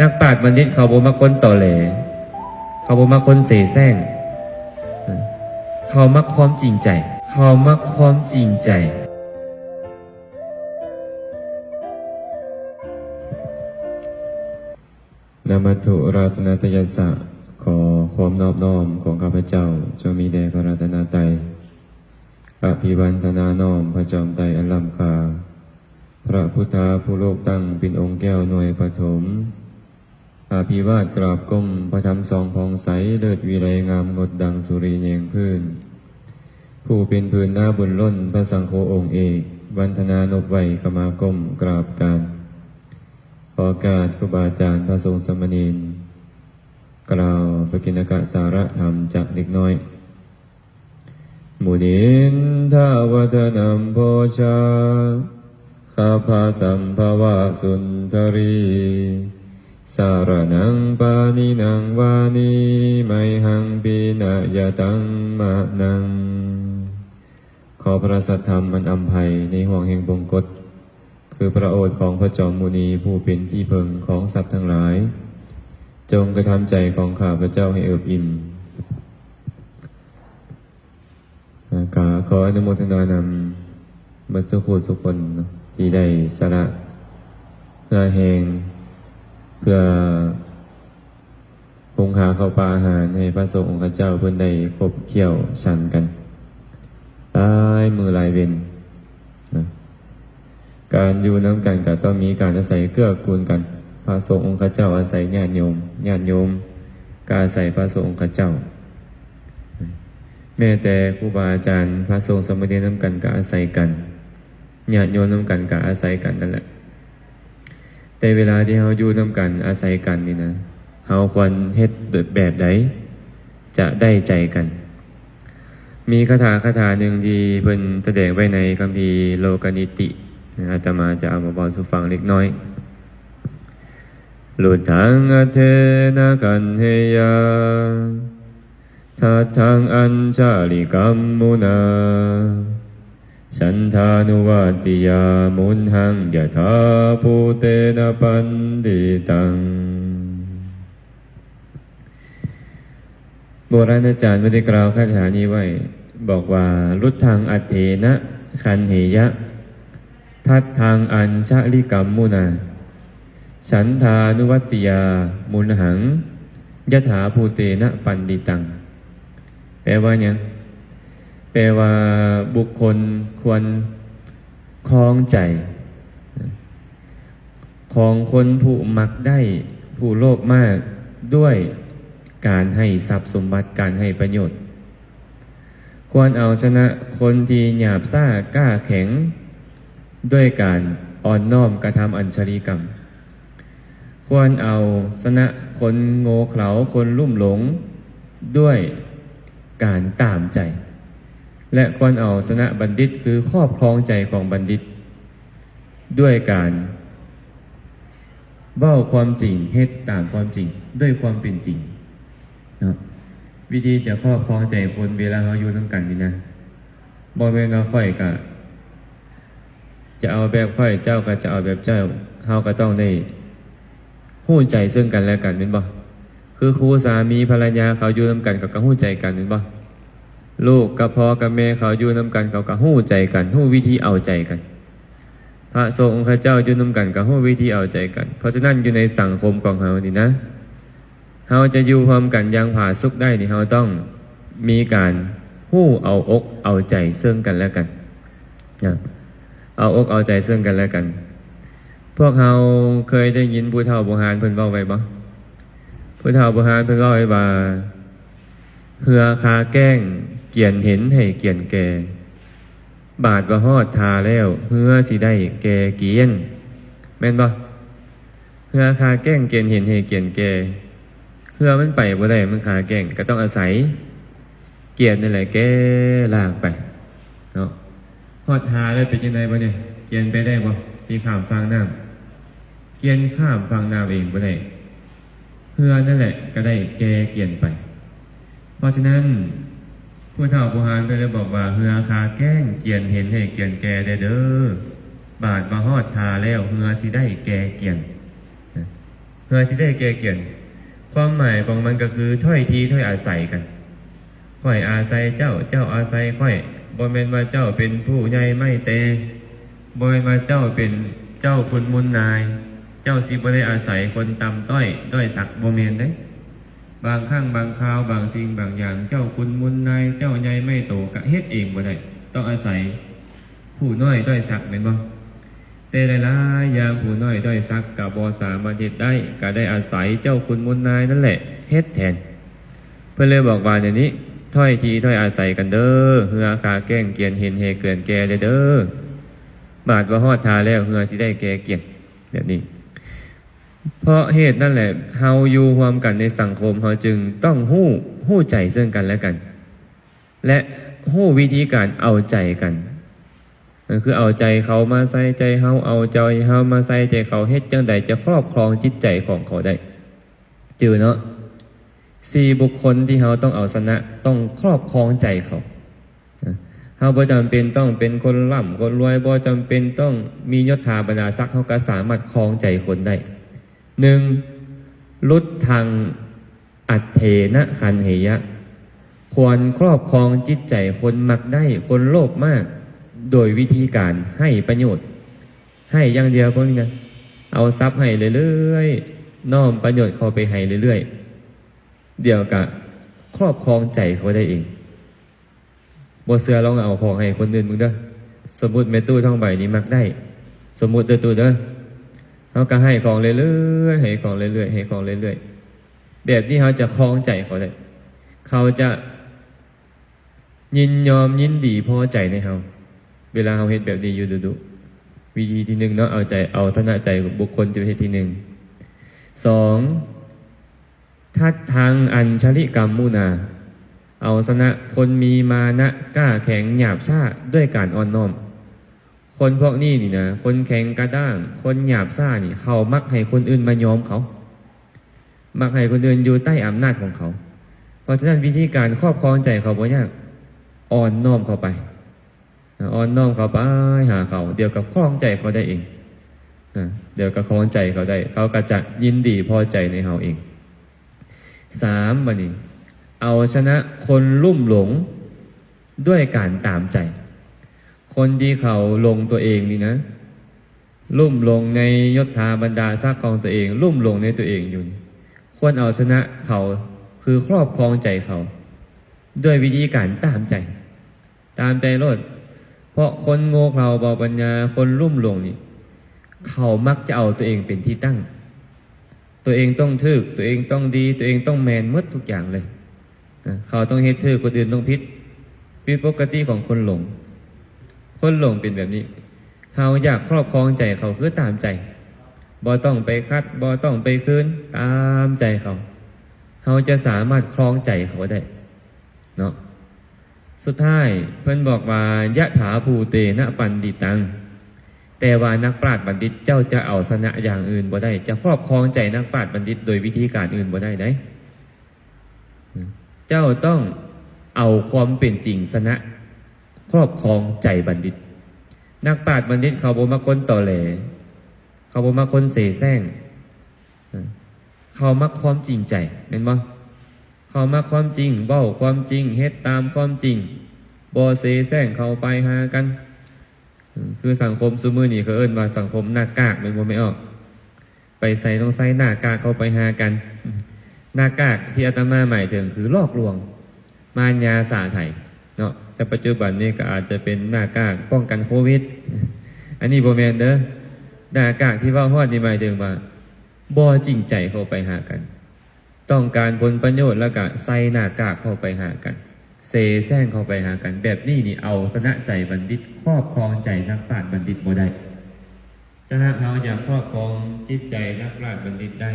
นักปราชญ์บัณฑิตเขาบ่มาคนต่อแหลเขาบ่มาคนเสแสร้งเขามักความจริงใจ เขามักความจริงใจ นามัตถุรัตนาตยสะขอความนอบน้อมของข้าพเจ้าจงมีแด่พระรัตนตรัยอภิวันธนาน้อมพระจอมไตรอันล้ำค่าพระพุทธาผู้โลกตั้งเป็นองค์แก้วหน่วยปฐม อาภิวาทกราบก้มพระธรรมสองพองใสเลิศวิไรงามงดดังสุรีแยงพื้น ผู้เป็นพื้นหน้าบุญล้นพระสังโฆองค์เอกวันธนานบไวขมาก้มกราบการขอโอกาสครูบาอาจารย์พระทรงสมณีนกล่าวปกิณกะสารธรรมจากเล็กน้อยมุนินทาวทนัมโพชาข้าพาสัมภวะสุนทรี สารนังปานินังวานีไมหังปีนายตังมะนัง ขอพระสัทธรรมมันอำไพในห่วงแห่งบงกฎคือพระโอษฐ์ของพระจอมมุนีผู้เป็นที่พึงของสัตว์ทั้งหลาย จงกระทำใจของข้าพระเจ้าให้เอิบอิ่มกาขออนุโมทนานำบัรสุขสุคนที่ได้สละเพื่อแหง เพื่อคงหาเข้าวปลาอาหารให้พระสงฆ์องค์เจ้าเพื่อนได้คบเที่ยวฉันกันลายมือลายเวนนะการอยู่น้ำกันก็ต้องมีการอาศัยเกื้อกูลกัน พระสงฆ์องค์เจ้าอาศัยญาติโยมญาติโยมก็อาศัยพระสงฆ์องค์เจ้า แม้แต่ครูบาอาจารย์ พระสงฆ์สมเด็จน้ำกันก็อาศัยกันญาติโยมน้ำกันก็อาศัยกันนั่นแหละ แต่เวลาที่เราอยู่น้ำกันอาศัยกันนี่นะเราควรเฮ็ดแบบใดจะได้ใจกัน มีคาถาคาถาหนึ่งที่เพิ่นแสดงไว้ในคัมภีร์โลกนิตินะอาตมาจะเอามาบอกสู่ฟังเล็กน้อยหลุดทางอเทนะกันเฮยาทัดทางอัญชาลิกัมมุนา ฉันทานุวัติยามุนหังยะถาภูเตนะปันดิตัง โบราณอาจารย์ไม่ได้กล่าวคาถานี้ไว้ บอกว่าลุดทางอัตเถนะคันเหยะ ทัดทางอัญชะลิกัมมุนา ฉันทานุวัติยามุนหังยะถาภูเตนะปันดิตัง แปลว่าเนี่ย แปลว่าบุคคลควรคล้องใจ ของคนผู้มักได้ผู้โลภมากด้วยการให้ทรัพย์สมบัติการให้ประโยชน์ ควรเอาชนะคนที่หยาบซ่ากล้าแข็ง ด้วยการอ่อนน้อมกระทำอัญชลีกรรม ควรเอาชนะคนโง่เขลาคนลุ่มหลง ด้วยการตามใจ และควรเอาชนะบัณฑิตคือครอบครองใจของบัณฑิต ด้วยการเบ้าความจริงเฮ็ดตามความจริง ด้วยความเป็นจริงนะวิธีจะครอบครองใจคนเวลาเขาอยู่น้ำกันนี่นะบอแม่นเราค่อยกะจะเอาแบบค่อยเจ้าก็จะเอาแบบเจ้าเขาก็ต้องได้หู้ใจซึ่งกันและกันเป็นบ่คือครูสามีภรรยาเขาอยู่น้ำกันเขาก็หู้ใจกันเป็นบ่ ลูกกับพ่อกับแม่เขาอยู่น้ำกันเขาก็หู้ใจกันหู้วิธีเอาใจกัน พระสงฆ์องค์เจ้าอยู่น้ำกันกับหู้วิธีเอาใจกัน เพราะฉะนั้นอยู่ในสังคมของเรานี่นะเราจะอยู่พร้อมกันยังผาสุขได้นี่เราต้องมีการหู้เอาอกเอาใจซึ่งกันและกันนะเอาอกเอาใจซึ่งกันและกัน พวกเราเคยได้ยินผู้เฒ่าโบราณเพิ่นเว้าไว้บ่ผู้เฒ่าโบราณเพิ่นเว้าไว้ว่า เหือคาแก้ง เกียนเห็นให้เกียนแก่ บาดบ่ฮอดทาแล้วเหือสิได้แก่เกียนแม่นบ่เหือคาแก้งเกียนเห็นให้เกียนแก่เหือมันไปบ่ได้มันคาแก้งก็ต้องอาศัย เกียนนั่นแหละแก้ลากไปเนาะพอดหาเลยเป็นยังไงบ่เนี่ยเกียนไปได้บ่ที่ข้ามฟังน้ำเกียนข้ามฟังน้ำเองบ่ได้เพื่อนั่นแหละก็ได้แก่เกียนไป เพราะฉะนั้นผู้เฒ่าผู้หานก็เลยบอกว่าเฮือคาแก้งเกียนเห็นให้เกียนแกได้เด้อบาดมาฮอดทาแล้วเฮือสิได้แกเกียนเฮืพื่อที่ได้แก่เกียรติความหมายของมันก็คือถ้อยทีถ้อยอาศัยกันค่อยอาศัยเจ้าเจ้าอาศัยค่อยบ่แม่นว่าเจ้าเป็นผู้ใหญ่ไม่เตบ่แม่นว่าเจ้าเป็นเจ้าคุณมุนนาย เจ้าสิบ่ได้อาศัยคนตำต้อย ต้อยสักบ่แม่นเด้ บางครั้งบางคราวบางสิ่งบางอย่าง เจ้าคุณมุนนายเจ้าใหญ่ไม่โตกะเฮ็ดเองบ่ได้ต้องอาศัยผู้น้อยด้อยสักแม่นบ่แต่หลายๆอย่างผู้น้อยด้อยสักกับบ่สามารถเฮ็ดได้ก็ได้อาศัยเจ้าคุณมุนนายนั่นแหละเฮ็ดแทน เพื่อนเลยบอกว่าเดี๋ยวนี้ถ้อยทีถ้อยอาศัยกันเด้อเฮือคาแก้งเกียนเห็นเฮเกินแก่เด้อเด้อ บาดว่าฮอดทาแล้วเฮือสิได้แก่เกียนแบบนี้ เพราะเหตุนั่นแหละเฮาอยู่รวมกันในสังคมเฮาจึงต้องหู้หู้ใจซึ่งกันและกัน และหู้วิธีการเอาใจกันคือเอาใจเขามาใส่ใจเฮาเอาใจเฮามาใส่ใจเขาเฮ็ดจังใดจะครอบครองจิตใจของเขาได้จือเนาะสี่บุคคลที่เฮาต้องเอาชนะต้องครอบครองใจเขาเฮาบ่จำเป็นต้องเป็นคนร่ำคนรวยบ่จำเป็นต้องมียศถาบรรดาศักดิ์เฮาก็สามารถครองใจคนได้ หนึ่งลุดทางอัตเทนะคันเหยะ ควรครอบครองจิตใจคนมักได้คนโลภมาก โดยวิธีการให้ประโยชน์ ให้อย่างเดียวพวกนี้นะเอาทรัพย์ให้เรื่อยๆน้อมประโยชน์เขาไปให้เรื่อยๆ เดี๋ยวกะครอบครองใจเขาได้เองบ่เสือลองเอาของให้คนอื่นมึงเด้อสมมติแม่ตู้ท่องใบนี้มักได้ สมมติเด้อตู้เด้อ เขาก็ให้ของเรื่อยๆให้ของเรื่อยๆให้ของเรื่อยๆแบบที่เขาจะคล้องใจเขาได้เขาจะยินยอมยินดีพอใจในเขาเวลาเขาเห็นแบบนี้อยู่ดูๆวิธีที่หนึ่งเนาะเอาใจเอาทนะใจบุคคลจะเป็นที่หนึ่งสองทัดทางอัญชลิกรรมมุนา เอาชนะคนมีมานะกล้าแข็งหยาบช้าด้วยการอ่อนน้อม คนพวกนี้นี่นะ คนแข็งกระด้าง คนหยาบซ่านี่ เขามักให้คนอื่นมายอมเขา มักให้คนอื่นอยู่ใต้อำนาจของเขา เพราะฉะนั้นวิธีการครอบครองใจเขาบ่ยาก อ่อนน้อมเขาไป อ่อนน้อมเขาไปหาเขา เดี๋ยวกับครองใจเขาได้เองเดี๋ยวกับครองใจเขาได้ เขาก็จะยินดีพอใจในเขาเอง สามบันนี้ เอาชนะคนลุ่มหลงด้วยการตามใจ คนที่เขาลงตัวเองนี่นะ ลุ่มลงในยศถาบรรดาซักของตัวเอง ลุ่มลงในตัวเองอยู่ควรเอาชนะเขาคือครอบครองใจเขา ด้วยวิธีการตามใจ ตามใจรดเพราะคนโง่เขลาเบาปัญญาคนลุ่มลงนี่ เขามักจะเอาตัวเองเป็นที่ตั้ง ตัวเองต้องทึกตัวเองต้องดี ตัวเองต้องแมนหมดทุกอย่างเลย เขาต้องเฮ็ดทึกคนอื่นต้องพิษพิษปกติของคนหลง คนหลงเป็นแบบนี้เขาอยากครอบครองใจเขาคือตามใจบ่ต้องไปคัดบ่ต้องไปคืนตามใจเขาเขาจะสามารถครองใจเขาได้เนาะสุดท้ายเพิ่นบอกว่ายะถาภูเตนะปันดิตัง แต่ว่านักปราชญ์บัณฑิตเจ้าจะเอาชนะอย่างอื่นบ่ได้ จะครอบครองใจนักปราชญ์บัณฑิตโดยวิธีการอื่นบ่ได้ได้เจ้าต้องเอาความเป็นจริงชนะ ครอบครองใจบัณฑิต นักปราชญ์บัณฑิตเขาบ่มาคนต่อแหลเขาบ่มาคนเสแสร้งเขามักความจริงใจเห็นบ่เขามักความจริงเบ้าความจริงเฮ็ดตามความจริงบ่เสแสร้งเขาไปหากัน คือสังคมซูมือนี่เขาเอิ้นว่าสังคมหน้ากากเป็นบ่ไม่ออก ไปใส่ต้องใส่หน้ากากเขาไปหากันหน้ากากที่อาตมาหมายถึงคือลอกลวง มารยาสาไถ เนาะแต่ปัจจุบันนี้ก็อาจจะเป็นหน้ากากป้องกันโควิด อันนี้โบแมนเด้อหน้ากากที่ว่าฮอดนี่หมายถึงว่าบ่จริงใจเข้าไปหากัน ต้องการผลประโยชน์แล้วก็ใส่หน้ากากเข้าไปหากันเซแซงเข้าไปหากัน แบบนี้นี่เอาชนะใจบัณฑิตครอบครองใจนักปราชญ์บัณฑิตบ่ได้ถ้าหากเราอยากครอบครองจิตใจนักปราชญ์บัณฑิตได้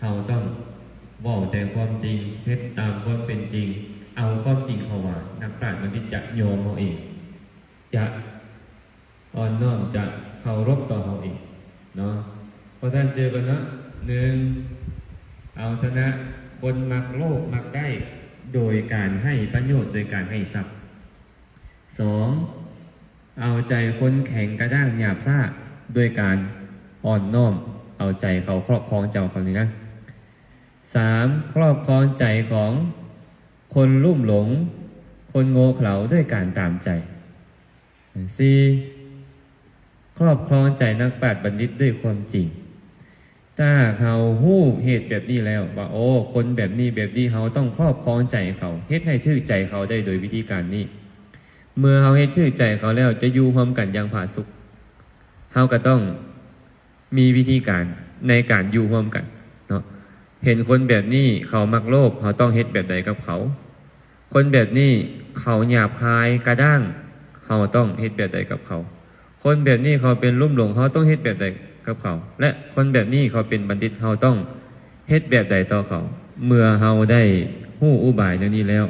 เราต้องบอกแต่ความจริงเท็จตามความเป็นจริง เอาความจริงเขาว่านักปราชญ์บัณฑิตจะโยมเขาเอง จะอ่อนน้อมจะเคารพต่อเขาเองเนาะเพราะท่านเจอกันเนาะหนึ่งเอาชนะคนมักโลภมักได้โดยการให้ประโยชน์โดยการให้ทรัพย์สองเอาใจคนแข็งกระด้างหยาบซ่าโดยการอ่อนน้อม เอาใจเขาครอบครองเจ้าเขานี่นะสามครอบครองใจของ คนลุ่มหลง คนโง่เขลาด้วยการตามใจสี่ครอบครองใจนักปราชญ์บัณฑิตด้วยความจริง ถ้าเขาหู้เหตุแบบนี้แล้ว ว่าโอ้ คนแบบนี้แบบนี้เขาต้องครอบครองใจเขาเฮ็ดให้ทื่อใจเขาได้โดยวิธีการนี้ เมื่อเขาเฮ็ดทื่อใจเขาแล้วจะอยู่พร้อมกันอย่างผาสุกเขาก็ต้องมีวิธีการในการอยู่ร่วมกันเนาะเห็นคนแบบนี้เขามักโลภเขาต้องเฮ็ดแบบใดกับเขา คนแบบนี้เขาหยาบคายกระด้าง เขาต้องเฮ็ดแบบใดกับเขา คนแบบนี้เขาเป็นลุ่มหลงเขาต้องเฮ็ดแบบใดกับเขา และคนแบบนี้เขาเป็นบัณฑิตเขาต้องเฮ็ดแบบใดต่อเขา เมื่อเขาได้หู้อุบายเดี๋ยวนี้แล้ว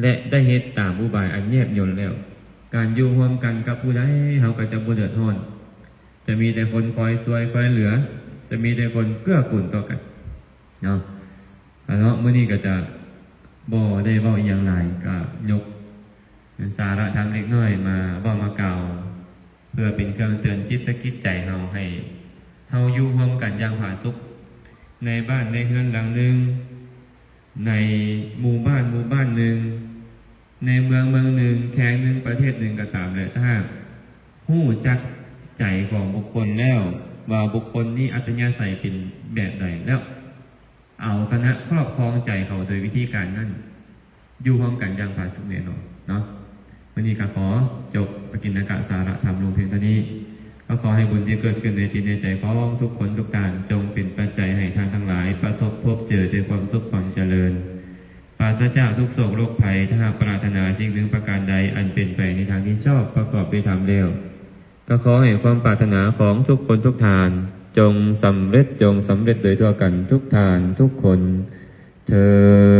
และได้เฮ็ดตามอุบายอันแยบยลแล้ว การอยู่ร่วมกันกับผู้ใดเขาก็จะบ่เดือดร้อน จะมีแต่คนคอยช่วยคอยเหลือ จะมีแต่คนเกื้อกูลต่อกันเนาะแล้วเนาะมื้อนี้ก็จะ บ่ได้เว้าอย่างไรก็ยกสาระธรรมเล็กน้อยมาเว้ามากล่าเพื่อเป็นเครื่องเตือนจิตสกิดใจเฮาให้เฮาอยู่ร่วมกันอย่างผาสุข ในบ้านในเฮือนหลังหนึ่งในหมู่บ้านหมู่บ้านหนึ่งในเมืองเมืองหนึ่งแข่งหนึ่งประเทศหนึ่งก็ตามเลยถ้าหู้จักใจของบุคคลแล้ว ว่าบุคคลนี้อัตยาศัยเป็นแบบใดแล้ว เอาชนะครอบครองใจเขาโดยวิธีการนั้นอยู่พร้อมกันอย่างผาสุกแน่นอนเนาะวันนี้ก็ขอจบปกิณกะสาระธรรมลงเพียงเท่านี้ก็ขอให้บุญที่เกิดขึ้นในจิตในใจของทุกคนทุกการจงเป็นปัจจัยให้ทางทั้งหลาย ประสบพบเจอด้วยความสุขความเจริญปราศจากทุกโศกโรคภัยถ้าหากปรารถนาสิ่งหนึ่งประการใดอันเป็นไปในทางที่ชอบประกอบด้วยธรรมเร็วก็ขอให้ความปรารถนาของทุกคนทุกทาน จงสำเร็จจงสำเร็จโดยทั่วกันทุกทานทุกคนเธอ